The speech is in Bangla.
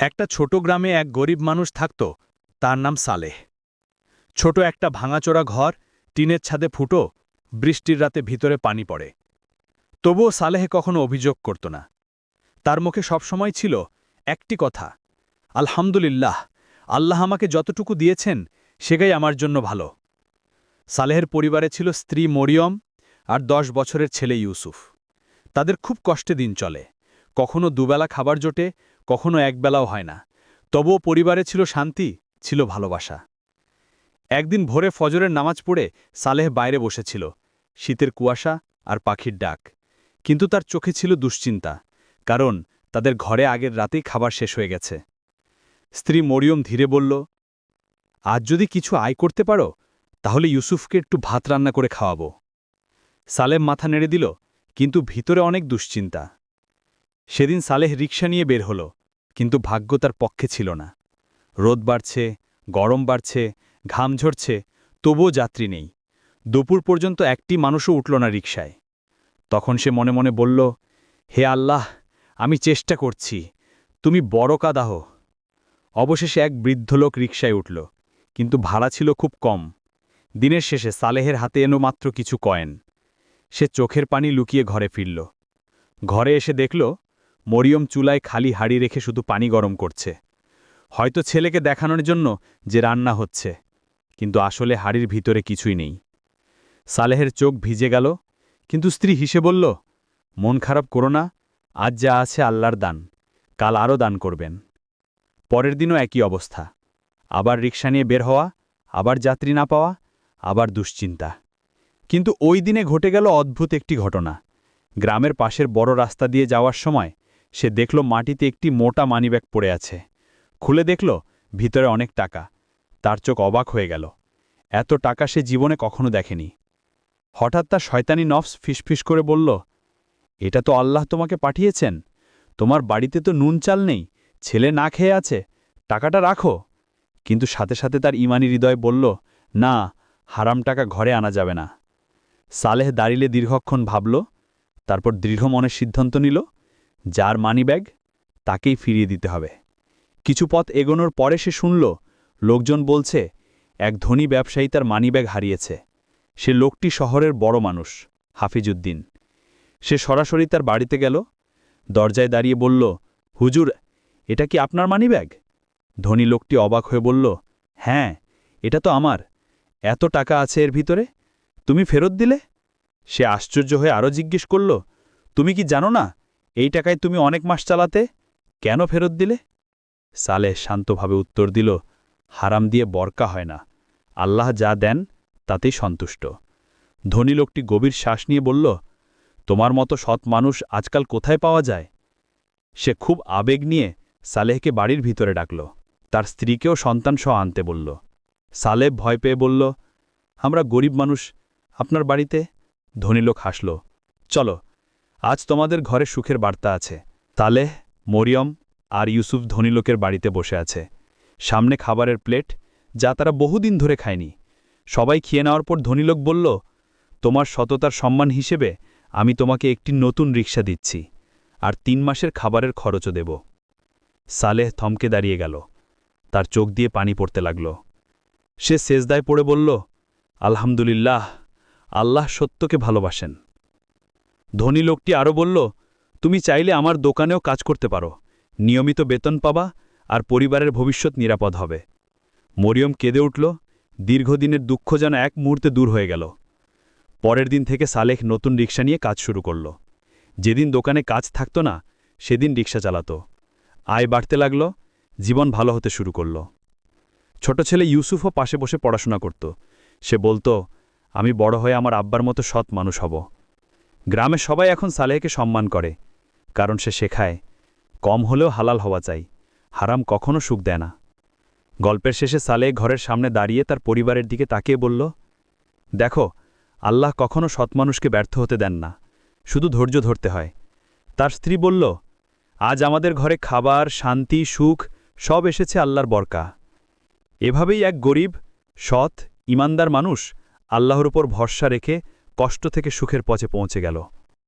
একটা ছোট গ্রামে এক গরিব মানুষ থাকত, তার নাম সালেহ। ছোট একটা ভাঙাচোরা ঘর, টিনের ছাদে ফুটো, বৃষ্টির রাতে ভিতরে পানি পড়ে। তবুও সালেহ কখনো অভিযোগ করত না। তার মুখে সবসময় ছিল একটি কথা, আলহামদুলিল্লাহ, আল্লাহ আমাকে যতটুকু দিয়েছেন, সেটাই আমার জন্য ভালো। সালেহের পরিবারে ছিল স্ত্রী মরিয়ম আর দশ বছরের ছেলে ইউসুফ। তাদের খুব কষ্টে দিন চলে। কখনো দুবেলা খাবার জোটে কখনো একবেলাও হয় না। তবুও পরিবারে ছিল শান্তি, ছিল ভালোবাসা। একদিন ভোরে ফজরের নামাজ পড়ে সালেহ বাইরে বসেছিল, শীতের কুয়াশা আর পাখির ডাক। কিন্তু তার চোখে ছিল দুশ্চিন্তা, কারণ তাদের ঘরে আগের রাতেই খাবার শেষ হয়ে গেছে। স্ত্রী মরিয়ম ধীরে বলল, আজ যদি কিছু আয় করতে পারো, তাহলে ইউসুফকে একটু ভাত রান্না করে খাওয়াবো। সালেম মাথা নেড়ে দিল, কিন্তু ভিতরে অনেক দুশ্চিন্তা। সেদিন সালেহ রিক্সা নিয়ে বের হল। কিন্তু ভাগ্য তার পক্ষে ছিল না। রোদ বাড়ছে, গরম বাড়ছে, ঘাম ঝরছে, তবুও যাত্রী নেই। দুপুর পর্যন্ত একটি মানুষও উঠল না রিকশায়। তখন সে মনে মনে বলল, হে আল্লাহ, আমি চেষ্টা করছি। তুমি বড় কাদাহ অবশেষে এক বৃদ্ধ লোক রিকশায় উঠল, কিন্তু ভাড়া ছিল খুব কম। দিনের শেষে সালেহের হাতে এনো মাত্র কিছু কয়েন। সে চোখের পানি লুকিয়ে ঘরে ফিরল। ঘরে এসে দেখল মরিয়ম চুলায় খালি হাড়ি রেখে শুধু পানি গরম করছে। হয়তো ছেলেকে দেখানোর জন্য যে রান্না হচ্ছে, কিন্তু আসলে হাড়ির ভিতরে কিছুই নেই। সালেহের চোখ ভিজে গেল, কিন্তু স্ত্রী হিসে বলল, মন খারাপ করো না, আজ যা আছে আল্লাহর দান, কাল আরও দান করবেন। পরের দিনও একই অবস্থা। আবার রিক্সা নিয়ে বের হওয়া, আবার যাত্রী না পাওয়া, আবার দুশ্চিন্তা। কিন্তু ওই দিনে ঘটে গেল অদ্ভুত একটি ঘটনা। গ্রামের পাশের বড় রাস্তা দিয়ে যাওয়ার সময় সে দেখল মাটিতে একটি মোটা মানিব্যাগ পড়ে আছে। খুলে দেখল, ভিতরে অনেক টাকা। তার চোখ অবাক হয়ে গেল। এত টাকা সে জীবনে কখনো দেখেনি। হঠাৎ তার শয়তানি নফস ফিসফিস করে বলল, এটা তো আল্লাহ তোমাকে পাঠিয়েছেন। তোমার বাড়িতে তো নুন চাল নেই, ছেলে না খেয়ে আছে, টাকাটা রাখো। কিন্তু সাথে সাথে তার ইমানি হৃদয় বলল, না, হারাম টাকা ঘরে আনা যাবে না। সালেহ দাঁড়িলে দীর্ঘক্ষণ ভাবল, তারপর দৃঢ় মনের সিদ্ধান্ত নিল যার মানিব্যাগ তাকেই ফিরিয়ে দিতে হবে। কিছু পথ এগোনোর পরে সে শুনল, লোকজন বলছে, এক ধনী ব্যবসায়ী তার মানিব্যাগ হারিয়েছে। সে লোকটি শহরের বড় মানুষ হাফিজুদ্দিন সে সরাসরি তার বাড়িতে গেল, দরজায় দাঁড়িয়ে বলল, হুজুর, এটা কি আপনার মানিব্যাগ? ধনী লোকটি অবাক হয়ে বলল হ্যাঁ এটা তো আমার। এত টাকা আছে এর ভিতরে? তুমি ফেরত দিলে? সে আশ্চর্য হয়ে আরও জিজ্ঞেস করল, তুমি কি জানো না এই টাকায় তুমি অনেক মাস চালাতে? কেন ফেরত দিলে? সালেহ শান্তভাবে উত্তর দিল, হারাম দিয়ে বরকা হয় না। আল্লাহ যা দেন, তাতেই সন্তুষ্ট। ধনী লোকটি গভীর শ্বাস নিয়ে বলল, তোমার মতো সৎ মানুষ আজকাল কোথায় পাওয়া যায়? সে খুব আবেগ নিয়ে সালেহকে বাড়ির ভিতরে ডাকল। তার স্ত্রীকেও সন্তান সহ আনতে বলল। সালেহ ভয় পেয়ে বলল, আমরা গরিব মানুষ, আপনার বাড়িতে? ধনী লোক হাসল, চলো আজ তোমাদের ঘরে সুখের বার্তা আছে। তালেহ, মরিয়ম আর ইউসুফ ধনীলোকের বাড়িতে বসে আছে। সামনে খাবারের প্লেট, যা তারা বহুদিন ধরে খায়নি। সবাই খেয়ে নেওয়ার পর ধনীলোক বলল, তোমার সততার সম্মান হিসেবে আমি তোমাকে একটি নতুন রিক্সা দিচ্ছি, আর তিন মাসের খাবারের খরচও দেব। সালেহ থমকে দাঁড়িয়ে গেল। তার চোখ দিয়ে পানি পড়তে লাগল। সে সেজদায় পড়ে বলল, আলহামদুলিল্লাহ, আল্লাহ সত্যকে ভালোবাসেন। ধনী লোকটি আরও বলল, তুমি চাইলে আমার দোকানেও কাজ করতে পারো। নিয়মিত বেতন পাবা আর পরিবারের ভবিষ্যৎ নিরাপদ হবে। মরিয়ম কেঁদে উঠল। দীর্ঘদিনের দুঃখ যেন এক মুহূর্তে দূর হয়ে গেল। পরের দিন থেকে সালেহ নতুন রিক্সা নিয়ে কাজ শুরু করল। যেদিন দোকানে কাজ থাকত না, সেদিন রিক্সা চালাত। আয় বাড়তে লাগল, জীবন ভালো হতে শুরু করল। ছোট ছেলে ইউসুফও পাশে বসে পড়াশোনা করত। সে বলতো, আমি বড় হয়ে আমার আব্বার মতো সৎ মানুষ হব। গ্রামে সবাই এখন সালেহকে সম্মান করে, কারণ সে শেখায়, কম হলেও হালাল হওয়া চাই, হারাম কখনো সুখ দেয় না। গল্পের শেষে সালেহ ঘরের সামনে দাঁড়িয়ে তার পরিবারের দিকে তাকিয়ে বলল, দেখো, আল্লাহ কখনো সৎমানুষকে ব্যর্থ হতে দেন না, শুধু ধৈর্য ধরতে হয়। তার স্ত্রী বলল, আজ আমাদের ঘরে খাবার, শান্তি, সুখ, সব এসেছে আল্লাহর বরকা। এভাবেই এক গরিব, সৎ, ইমানদার মানুষ আল্লাহর উপর ভরসা রেখে কষ্ট থেকে সুখের পথে পৌঁছে গেল।